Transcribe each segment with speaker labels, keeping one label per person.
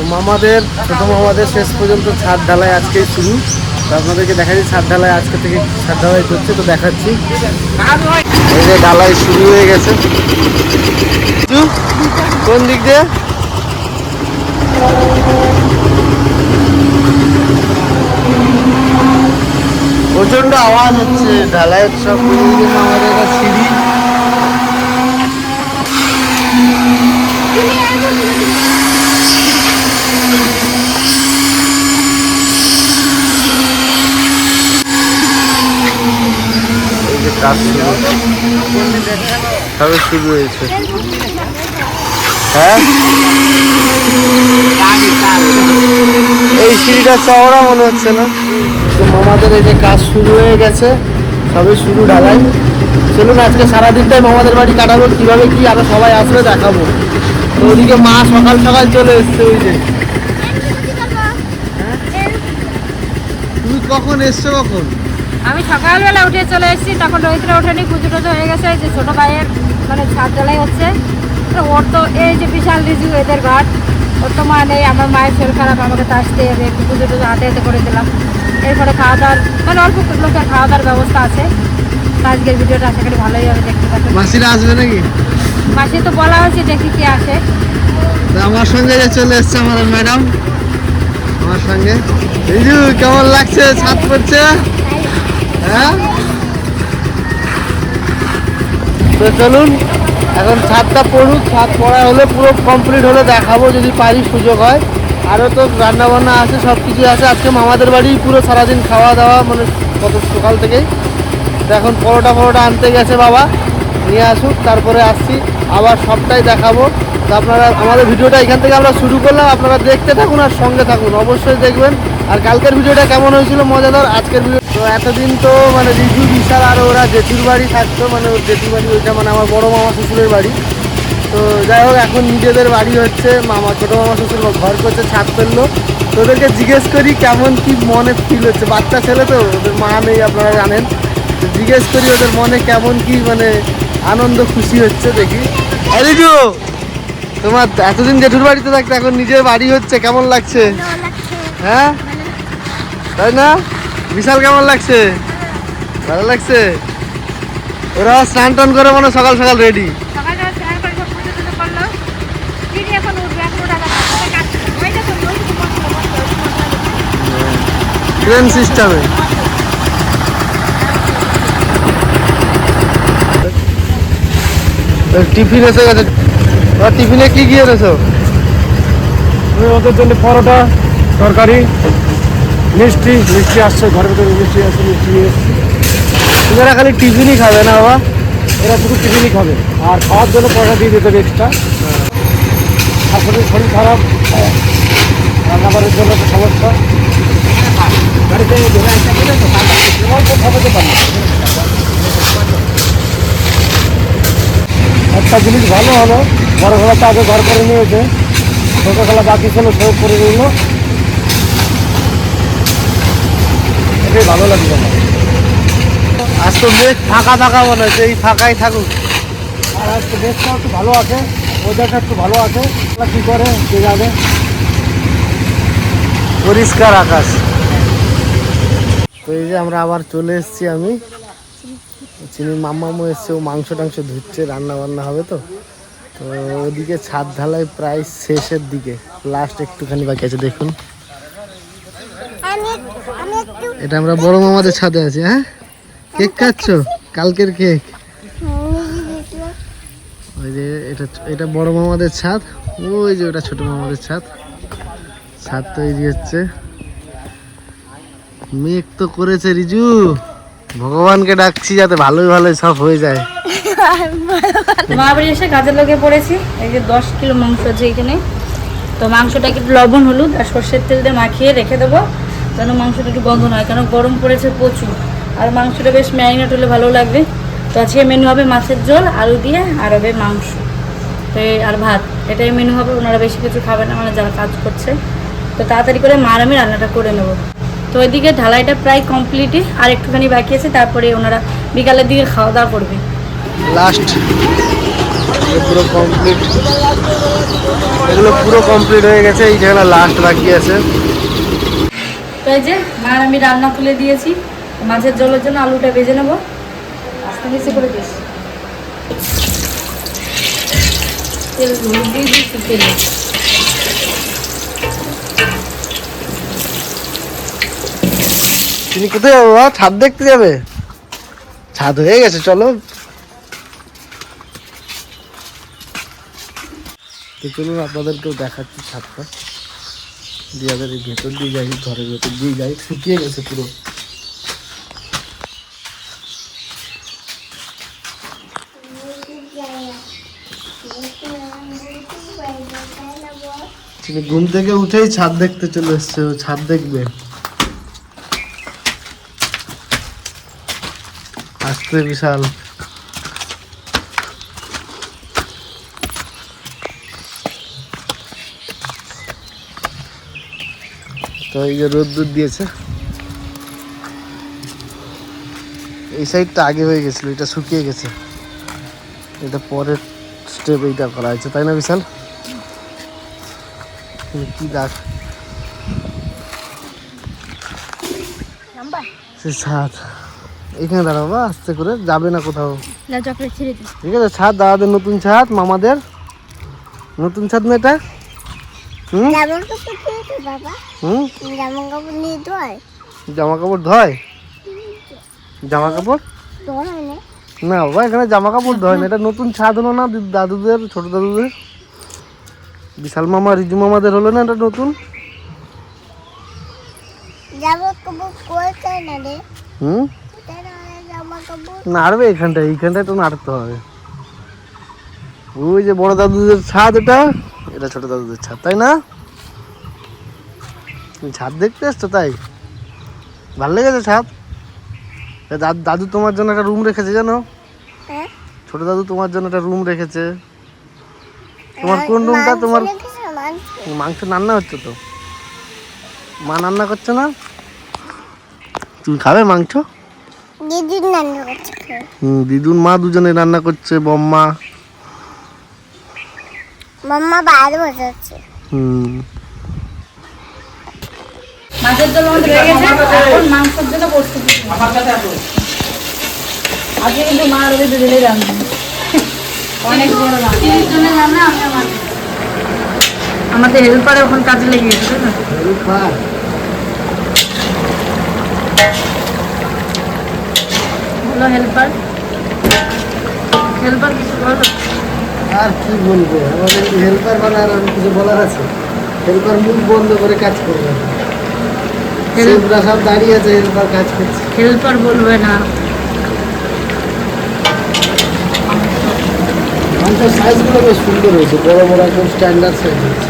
Speaker 1: তো মামাদের ছোটো মামাদের শেষ পর্যন্ত ছাদ ঢালাই আজকেই শুরু। তো আপনাদেরকে দেখাচ্ছি, ছাদ ঢালাই আজকে থেকে ছাদ ঢালাই করছে তো দেখাচ্ছি। এই যে ঢালাই শুরু হয়ে গেছে। কোন দিক দিয়ে? প্রচণ্ড আওয়াজ হচ্ছে ঢালাইয়ের সব আমাদের সিঁড়ি। কাজ শুরু সবে শুরু হয়েছে? হ্যাঁ? এই সিঁড়িটা চওড়া মনে হচ্ছে না। তো মামাদের এই যে কাজ শুরু হয়ে গেছে সবে শুরু ঢালাই। চলুন আজকে সারাদিনটাই মামাদের বাড়ি কাটাবো কীভাবে কি আরও সবাই আসলে দেখাবো। তো ওদিকে মা সকাল সকাল চলে এসছে ওই যে। তুমি কখন এসছো কখন?
Speaker 2: আমি সকালবেলা উঠে চলে এসেছি তখন রোহিতরা ওঠেনি পুজো টুজো হয়ে গেছে যে ছোটো ভাইয়ের মানে ছাদ ঢালাই হচ্ছে। তো ওর তো এই যে বিশাল রিজু এদের ঘাট। ওর তো মা নেই আমার মায়ের শরীর খারাপ আমাকে তো আসতে হবে একটু পুজো টুজো হাতে হাতে করে দিলাম। এরপরে খাওয়া দাওয়ার মানে অল্প লোকের খাওয়া দাওয়ার ব্যবস্থা আছে। আজকের ভিডিওটা আশা করি ভালোই হবে দেখতে পাচ্ছেন
Speaker 1: মাসিরা আসবে নাকি?
Speaker 2: মাসে তো বলা হয়েছে দেখি কি আসে।
Speaker 1: আমার সঙ্গে যে চলে এসছে আমাদের ম্যাডাম আমার সঙ্গে। কেমন লাগছে? ছাদ পড়ছে? হ্যাঁ? তো চলুন, এখন ছাদটা পড়ুক, ছাদ পড়া হলে পুরো কমপ্লিট হলে দেখাবো যদি পারি সুযোগ হয়। আরও তো রান্না বান্না আছে সব কিছু আছে। আজকে মামাদের বাড়ি পুরো সারাদিন খাওয়া দাওয়া মানে কত সকাল থেকেই। তো এখন পরোটা ফরোটা আনতে গেছে বাবা, নিয়ে আসুক, তারপরে আসছি। আবার সবটাই দেখাবো। তো আপনারা, আমাদের ভিডিওটা এখান থেকে আমরা শুরু করলাম। আপনারা দেখতে থাকুন আর সঙ্গে থাকুন। অবশ্যই দেখবেন। আর কালকের ভিডিওটা কেমন হয়েছিল মজাদার? আজকের ভিডিও তো এতদিন তো মানে রিজু বিশাল আর ওরা জেঠুর বাড়ি থাকতো মানে ওর জেঠুর বাড়ি ওইটা মানে আমার বড় মামা শ্বশুরের বাড়ি। তো যাই হোক এখন নিজেদের বাড়ি হচ্ছে মামা ছোটো মামা শ্বশুর ঘর করছে ছাদ ফেলল। তো ওদেরকে জিজ্ঞেস করি কেমন কি মনে ফিল হচ্ছে। বাচ্চা ছেলে তো ওদের মা নেই আপনারা জানেন। তো জিজ্ঞেস করি ওদের মনে কেমন কি মানে আনন্দ খুশি হচ্ছে দেখি। রিজু! তোমার এতদিন জেঠুর বাড়িতে থাকতে এখন নিজের বাড়ি হচ্ছে কেমন লাগছে। হ্যাঁ? তাই না বিশাল কেমন লাগছে ভালো লাগছে ওরা স্নান টান করে মানে সকাল সকাল রেডি। ট্রেন সিস্টেমে টিফিন এসে গেছে ওরা টিফিনে কি কি এনেছো
Speaker 3: আমি ওদের জন্য পরোটা তরকারি মিষ্টি মিষ্টি আসছে, ঘরের ভিতরে মিষ্টি আসছে, মিষ্টি নিয়ে এসছি।
Speaker 1: তোমরা খালি টিফিনই খাবে না বাবা?
Speaker 3: এরা শুধু টিফিনই খাবে। আর খাওয়ার জন্য পয়সা দিয়ে দিতে হবে এক্সট্রা আসলে শরীর খারাপ। রান্নাবাড়ির জন্য তো সমস্যা। তো তো একটা জিনিস ভালো হলো, বড় খেলাটা আগে ঘর করে নিয়েছে। ছোটো খেলা বাকি ছিল সেও করে নিল। এটাই ভালো লাগবে আমার
Speaker 1: আজ তো মেঘ ফাঁকা ফাঁকা মনে হচ্ছে, এই ফাঁকাই থাকুক।
Speaker 3: আর আজকে দেশটা একটু ভালো আছে ওয়েদারটা একটু ভালো আছে। কী করে, কে যাবে
Speaker 1: পরিষ্কার আকাশ। তো এই যে আমরা আবার চলে এসেছি আমি। চিনি মাম্মামও এসছে, ও মাংস টাংস ধুচ্ছে, রান্না বান্না হবে তো। তো ওদিকে ছাদ ঢালাই প্রায় শেষের দিকে লাস্ট একটুখানি বাকি আছে, দেখুন। এটা আমরা বড় মামাদের ছাদে আছি হ্যাঁ? কেক খাচ্ছ? কালকের কেক। ওই যে এটা এটা বড় মামাদের ছাদ। ওই যে ওটা ছোট মামাদের ছাদ। ছাদ তৈরি হচ্ছে। মেঘ তো করেছে রিজু। ভগবানকে ডাকছি যাতে ভালোই ভালোই সব হয়ে যায়।
Speaker 2: মা বাড়ি এসে কাজের লোকে পড়েছি। এই যে দশ কিলো মাংস আছে এখানে। তো মাংসটাকে লবণ, হলুদ, আর সর্ষের তেল দিয়ে মাখিয়ে রেখে দেবো। যেন মাংসটা একটু গন্ধ নয় কারণ গরম পড়েছে প্রচুর। আর মাংসটা বেশ ম্যারিনেট হলে ভালো লাগবে। তো আজকে মেনু হবে মাছের ঝোল, আলু দিয়ে, আর হবে মাংস। তো আর ভাত। এটাই মেনু হবে, ওনারা বেশি কিছু খাবে না মানে যারা কাজ করছে। তো তাড়াতাড়ি করে মার আমি রান্নাটা করে নেব। তো ওইদিকে ঢালাইটা প্রায় কমপ্লিটই আর একটুখানি বাকি আছে, তারপরে ওনারা বিকালের দিকে খাওয়া দাওয়া করবে।
Speaker 1: লাস্ট পুরো কমপ্লিট এগুলো পুরো কমপ্লিট হয়ে গেছে এই জায়গাটা লাস্ট বাকি আছে।
Speaker 2: এই যে মার আমি রান্না তুলে দিয়েছি। মাছের জলের জন্য আলুটা ভেজে নেব। আস্তে মিশে করে দিয়েছি
Speaker 1: তুমি কোথায় যাব? ছাদ দেখতে যাবে? ছাদ হয়ে গেছে, চলো। তো চলুন, আপনাদেরকেও দেখাচ্ছি ছাদটা। এই ভেতর দিয়ে যাই, ঘরের ভেতর দিয়ে যাই, শুকিয়ে গেছে পুরো। ঘুম থেকে উঠেই ছাদ দেখতে চলে এসছে, ছাদ দেখবে। আসতে বিশাল তো এই যে রোদ্দুর দিয়েছে। এই সাইডটা আগে হয়ে গেছিল এটা শুকিয়ে গেছে। এটা পরের স্টেপ এইটা করা হয়েছে তাই না বিশাল? কি দাগ? সে ছাদ। এখানে দাঁড়াবো বা আস্তে করে যাবে না কোথাও। ঠিক আছে ছাদ দাদাদের নতুন ছাদ মামাদের। নতুন ছাদ হুম
Speaker 4: জামা কাপড় বাবা।
Speaker 1: হুম?
Speaker 4: জামা কাপড় নিয়ে ধোয়?
Speaker 1: জামা কাপড় ধয়? জামা কাপড়?
Speaker 4: না।
Speaker 1: বাবা এখানে জামা কাপড় ধয় না। এটা নতুন ছাদ হলো না দাদুদের ছোট দাদুদের? বিশাল মামা রিজু মামাদের হলো না এটা নতুন? হুম? নাড়বে এখানটায় এইখানটায় তো নাড়তে হবে। ওই যে বড় দাদুদের ছাদ এটা? এটা ছোট দাদুদের ছাদ তাই না? তুমি ছাদ দেখতে এসছো তাই? ভালো লেগেছে ছাদ? দাদু তোমার জন্য একটা রুম রেখেছে জানো?
Speaker 4: হ্যাঁ?
Speaker 1: ছোট দাদু তোমার জন্য একটা রুম রেখেছে। তোমার কোন রুমটা তোমার মাংস? রান্না হচ্ছে তো। মা রান্না করছে না? তুমি খাবে মাংস? দিদুন মা দুজনে রান্না করছে বম্মা।
Speaker 4: মাম্মা বাইরে বসে আছে
Speaker 1: হুম।
Speaker 2: মাছের জল আমাদের হয়ে গেছে এখন মাংসের জন্য প্রস্তুতি আজকে কিন্তু মা দুজনেই রান্না অনেক বড় রান্না জনের রান্না আমি আমার আমাদের হেল্পারে ওখানে কাজে লেগে গেছে তাই না বলো হেল্পার হেল্পার কিছু বলো।
Speaker 1: আর কি বলব? আমাদের হেল্পার বানার আর কিছু বলার আছে? হেল্পার মুখ বন্ধ করে কাজ করবে সেগুলা সব দাঁড়িয়ে আছে হেল্পার কাজ করছে।
Speaker 2: হেল্পার বলবে না।
Speaker 1: মাংসের সাইজগুলো বেশ সুন্দর হয়েছে বড় বড় একদম স্ট্যান্ডার্ড সাইজ হয়েছে।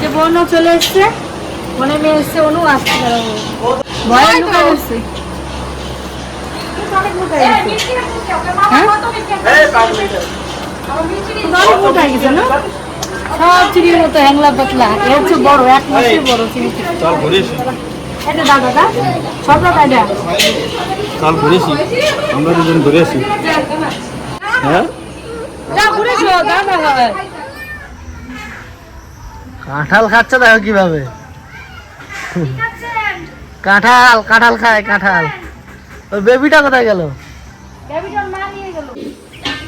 Speaker 2: যে বোনও চলে এসছে। বোনের মেয়ে এসছে অনু আসতে পারব ভয়ে লুকায় এসছে হ্যাঁ? অনেক হয়ে গেছে না? সব চিড়ির মতো হ্যাংলা পাতলা। এ হচ্ছে বড় এক মাসের বড় চিনি এটা দাও সব টাকা
Speaker 3: কাল ঘুরেছি। আমরা দুজন ঘুরেছি। হ্যাঁ?
Speaker 1: কাঁঠাল খাচ্ছে দেখো কীভাবে। কাঁঠাল কাঁঠাল খায় কাঁঠাল। ওই বেবিটা কোথায় গেল?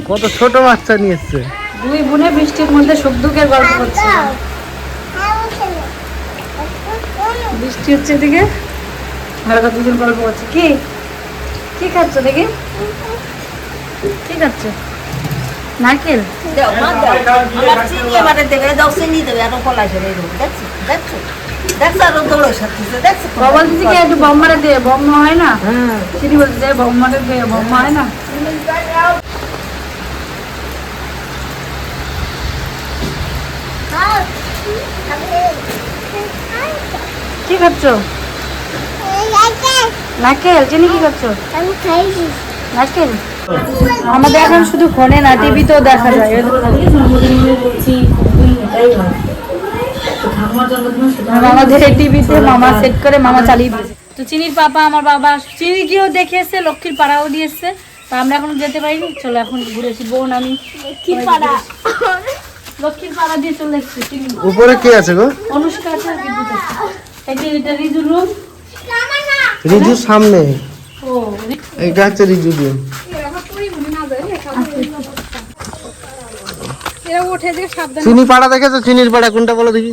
Speaker 1: কত ছোট বাচ্চা নিয়ে এসছে
Speaker 2: দুই বোনে বৃষ্টির মধ্যে সুখ দুঃখের গল্প করছে।
Speaker 4: হ্যাঁ।
Speaker 2: বৃষ্টি হচ্ছে এদিকে। দুজন গল্প করছে। কি? কি খাচ্ছ দেখি? কি খাচ্ছ?
Speaker 5: দেখছ দেখছ? দেখছ আরও দৌড়ে সাথে দেখছ?
Speaker 2: বাবা দিদি কি একটু বম্মারে দে বম্মা হয় না? চিনি বলতে দে বম্মারে দে বম্মা হয় না
Speaker 4: খাও। খাবে।
Speaker 2: কি খাচ্ছ
Speaker 4: আছে।
Speaker 2: চিনি কি খাচ্ছ নারকেল আমাদের এখন শুধু ফোনে না, টিভিতেও দেখা যায়। আমাদের টিভিতে মামা সেট করে, মামা চালিয়ে দিয়েছে। তো চিনির পাপা, আমার বাবা, চিনি গিয়েও দেখে এসছে লক্ষ্মীর পাড়াও দিয়ে এসছে তা আমরা এখন যেতে পারিনি, চলো এখন ঘুরেছি বোন আমি।
Speaker 4: কি পাড়া।
Speaker 2: লক্ষ্মীর পাড়া দিয়ে চলে এসেছি
Speaker 1: উপরে কে আছে গো?
Speaker 2: অনুষ্কা আছে এটা এটা রুম।
Speaker 1: সামনে।
Speaker 2: ও
Speaker 1: এইটা হচ্ছে রিজু রুম। চিনি পাড়া দেখেছ? চিনির পাড়া। কোনটা বলো দেখি?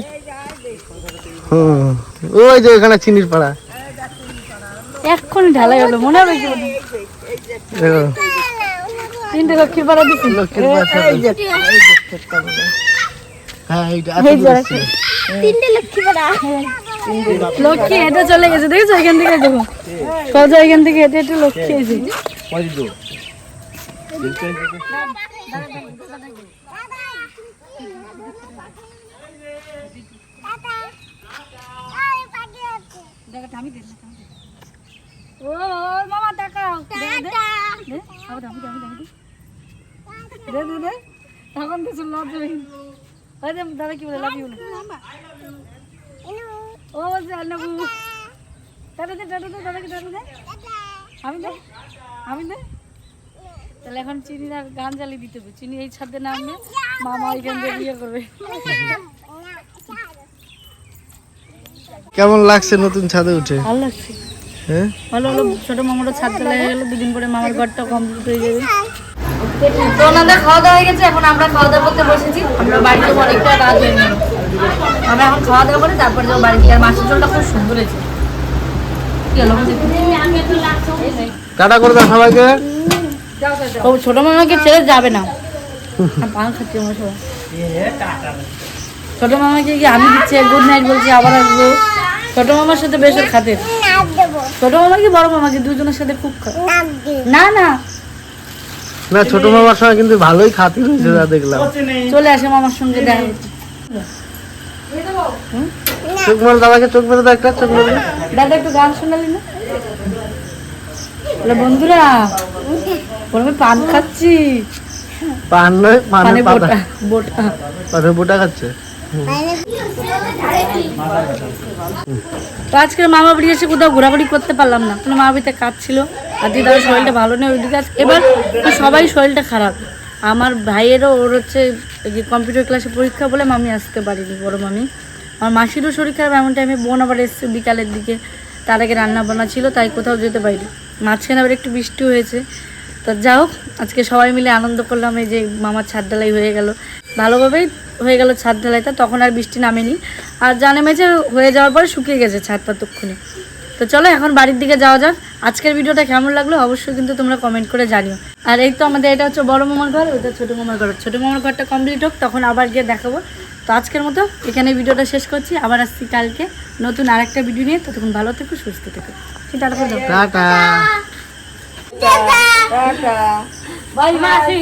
Speaker 1: হুম। ওই যে ওখানে চিনির পাড়া।
Speaker 2: এক্ষুনি ঢালাই হলো মনে হবে তিনটে লক্ষ্মীর পাড়া দিচ্ছি
Speaker 1: লক্ষ্মীর পাড়া হ্যাঁ এইটা।
Speaker 4: তিনটে লক্ষ্মী পাড়া
Speaker 2: লক্ষ্মী হেঁটে চলে গেছে দেখেছ? এখান থেকে দেখো। সোজা এখান থেকে হেঁটে হেঁটে লক্ষ্মী এসে ও মামা তাকাও। দে দে দে। তখন কিছু লজ্জা ওই যে দাদা কি বলে লাভ ইউ ও জানাবু দাদা দে দাদা দে দাদাকে দাদা দে। আমি দে আমি দে। তাহলে এখন চিনি আর গান জ্বালিয়ে দিতে হবে। চিনি এই ছাদে নামবে মামা ওইখান দিয়ে বিয়ে করবে।
Speaker 1: কেমন লাগছে নতুন ছাদে উঠে?
Speaker 2: ভালো লাগছে।
Speaker 1: হ্যাঁ?
Speaker 2: ভালো হলো ছোট মামারও ছাদ হয়ে গেলো দুদিন পরে মামার ঘরটা কমপ্লিট হয়ে যাবে। তো ওনাদের খাওয়া দাওয়া হয়ে গেছে এখন আমরা খাওয়া দাওয়া করতে বসেছি। আমরা বাড়িতে অনেকটা রাত হয়ে গেল। আমরা এখন খাওয়া দাওয়া করে তারপর যাব বাড়িতে আর মাছের ঝোলটা খুব সুন্দর হয়েছে। কি হলো
Speaker 1: টাটা করে দাও সবাইকে।
Speaker 2: ছোট মামাকে ছেড়ে যাবে না। পান খাচ্ছি আমরা সবাই। ছোট মামাকে কি আমি দিচ্ছি গুড নাইট বলছি আবার আসব। ছোট মামার সাথে বেশ ওর খাতে ছোট মামা কি বড় মামাকে দুজনের সাথে খুব না না।
Speaker 1: না ছোট মামার সঙ্গে কিন্তু ভালোই খাতির হয়েছে যা দেখলাম।
Speaker 2: চলে আসে মামার সঙ্গে দেখা
Speaker 1: চোখ মাল দাদাকে চোখ মেরে দাও একটা চোখ মেরে
Speaker 2: দাদা একটু গান শোনালি না? বন্ধুরা বলে, পান খাচ্ছি।
Speaker 1: পান নয়
Speaker 2: পানে বোটা বোটা।
Speaker 1: পানের বোটা খাচ্ছে?
Speaker 2: তো আজকে মামা বাড়ি এসে কোথাও ঘোরাঘুরি করতে পারলাম না। কোনো মামা বাড়িতে কাজ ছিল, আর দিদার শরীরটা ভালো নেই, ওইদিকে এবার সবাই শরীরটা খারাপ। আমার ভাইয়েরও ওর হচ্ছে যে কম্পিউটার ক্লাসে পরীক্ষা বলে মামি আসতে পারিনি, বড় মামি। আমার মাসিরও শরীর খারাপ, এমন টাইমে বোন আবার এসছে বিকালের দিকে। তার আগে রান্না বান্না ছিল, তাই কোথাও যেতে পারিনি। মাঝখানে আবার একটু বৃষ্টি হয়েছে। তো যা হোক, আজকে সবাই মিলে আনন্দ করলাম, এই যে মামার ছাদ ঢালাই হয়ে গেল। ভালোভাবেই হয়ে গেল ছাদ ঢালাইটা তখন আর বৃষ্টি নামেনি। আর জানে মেঝে হয়ে যাওয়ার পরে শুকিয়ে গেছে ছাদটা তক্ষণে তো চলো এখন বাড়ির দিকে যাওয়া যাক। আজকের ভিডিওটা কেমন লাগল অবশ্যই কিন্তু তোমরা কমেন্ট করে জানিও। আর এই তো আমাদের এটা হচ্ছে বড় মামার ঘর ওইটা ছোটো মামার ঘর। ছোটো মামার ঘরটা কমপ্লিট হোক তখন আবার গিয়ে দেখাবো। তো আজকের মতো এখানে ভিডিওটা শেষ করছি। আবার আসছি কালকে নতুন আরেকটা ভিডিও নিয়ে। ততক্ষণ ভালো থেকো সুস্থ থেকো। ঠিক আছে
Speaker 1: টাটা।
Speaker 2: বাই মাসি